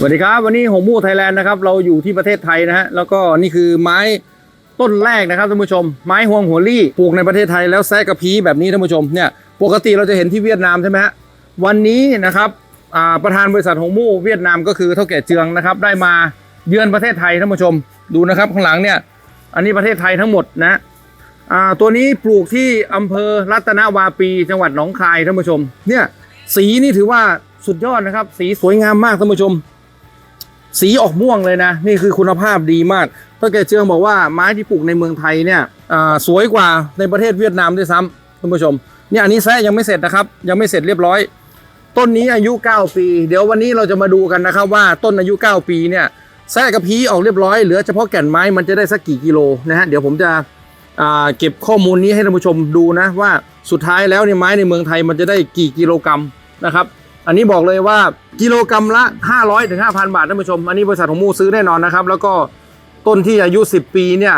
สวัสดีครับ วันนี้หงมู่ไทยแลนด์นะครับเราอยู่ที่ประเทศไทยนะฮะแล้วก็นี่คือไม้ต้นแรกนะครับท่านผู้ชม ไม้ฮวงหัวลี่ปลูกในประเทศไทยแล้วแซะกระพีแบบนี้ท่านผู้ชมเนี่ยปกติเราจะเห็นที่เวียดนามใช่ไหมฮะวันนี้นะครับประธานบริษัทหงมู่เวียดนามก็คือเท่าแก่เจืองนะครับได้มาเยือนประเทศไทยท่านผู้ชม ดูนะครับข้างหลังเนี่ยอันนี้ประเทศไทยทั้งหมดนะตัวนี้ปลูกที่อำเภอรัตนวาปีจังหวัดหนองคายท่านผู้ชมเนี่ยสีนี่ถือว่าสุดยอดนะครับสีสวยงามมากท่านผู้ชม สีออกม่วงเลยนะ นี่คือคุณภาพดีมากถ้าแกเจืองบอกว่าไม้ที่ปลูกในเมืองไทยเนี่ยอ่าสวยกว่าในประเทศเวียดนามด้วยซ้ำท่านผู้ชมเนี่ยอันนี้แซะยังไม่เสร็จนะครับ ยังไม่เสร็จเรียบร้อย ต้นนี้อายุ 9 ปี เดี๋ยววันนี้เราจะมาดูกันนะครับว่าต้นอายุ 9 ปีเนี่ยแซะกระพีออกเรียบร้อยเหลือเฉพาะแก่นไม้มันจะได้สักกี่กิโลนะฮะเดี๋ยวผมจะอ่าเก็บข้อมูลนี้ให้ท่านผู้ชมดูนะว่าสุดท้ายแล้วเนี่ยไม้ในเมืองไทยมันจะได้กี่กิโลกรัมนะครับ อันนี้บอกเลยว่ากิโลกรัมละ 500ถึง5,000 บาทท่านผู้ชม อันนี้บริษัทของมูซื้อแน่นอนนะครับ แล้วก็ต้นที่อายุ 10 ปีเนี่ย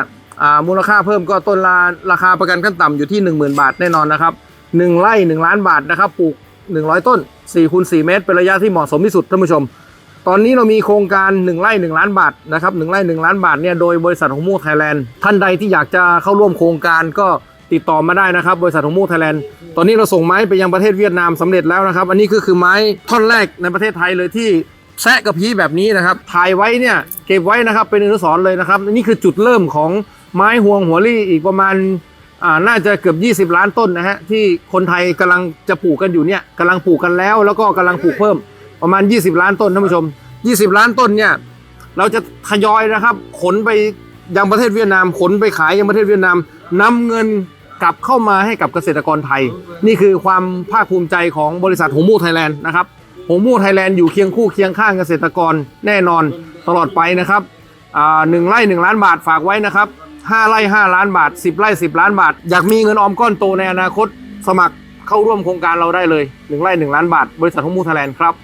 มูลค่าเพิ่มก็ต้นละราคาประกันขั้นต่ำอยู่ที่ 10,000 บาทแน่นอนนะครับ1ไร่1ล้านบาทนะครับปลูก 100 ต้น4คูณ4เมตรเป็นระยะที่เหมาะสมที่สุดท่านผู้ชม ตอนนี้เรามีโครงการ 1ไร่1ล้านบาทนะครับ1ไร่1ล้านบาทเนี่ยโดยบริษัทของมูไทยแลนด์ท่านใดที่อยากจะเข้าร่วมโครงการก็ ติดต่อมาได้นะครับ บริษัทของมูไทยแลนด์ตอนนี้เราส่งไม้ไปยังประเทศเวียดนามสำเร็จแล้วนะครับ อันนี้ก็คือไม้ท่อนแรกในประเทศไทยเลยที่แซะกระพี้แบบนี้นะครับถ่ายไว้เนี่ยเก็บไว้นะครับเป็นอนุสรณ์เลยนะครับนี่คือจุดเริ่มของไม้ห่วงหัวลี่อีกประมาณอ่าน่าจะเกือบ 20 ล้านต้นนะฮะที่คนไทยกำลังจะปลูกกันอยู่เนี่ยกำลังปลูกกันแล้ว แล้วก็กำลังปลูกเพิ่มประมาณ 20 ล้านต้นท่านผู้ชม 20 ล้านต้นเนี่ยเราจะทยอยนะครับ ขนไปยังประเทศเวียดนาม ขนไปขายยังประเทศเวียดนามนำเงิน กลับเข้ามาให้กับเกษตรกรไทย นี่คือความภาคภูมิใจของบริษัทหงมูไทยแลนด์นะครับหงมูไทยแลนด์อยู่เคียงคู่เคียงข้างเกษตรกรแน่นอนตลอดไปนะครับหนึ่งไร่หนึ่งล้านบาทฝากไว้นะครับ5ไร่5ล้านบาท10ไร่10ล้านบาท อยากมีเงินออมก้อนโตในอนาคตสมัครเข้าร่วมโครงการเราได้เลย1ไร่1ล้านบาท บริษัทของมูไทยแลนด์ครับ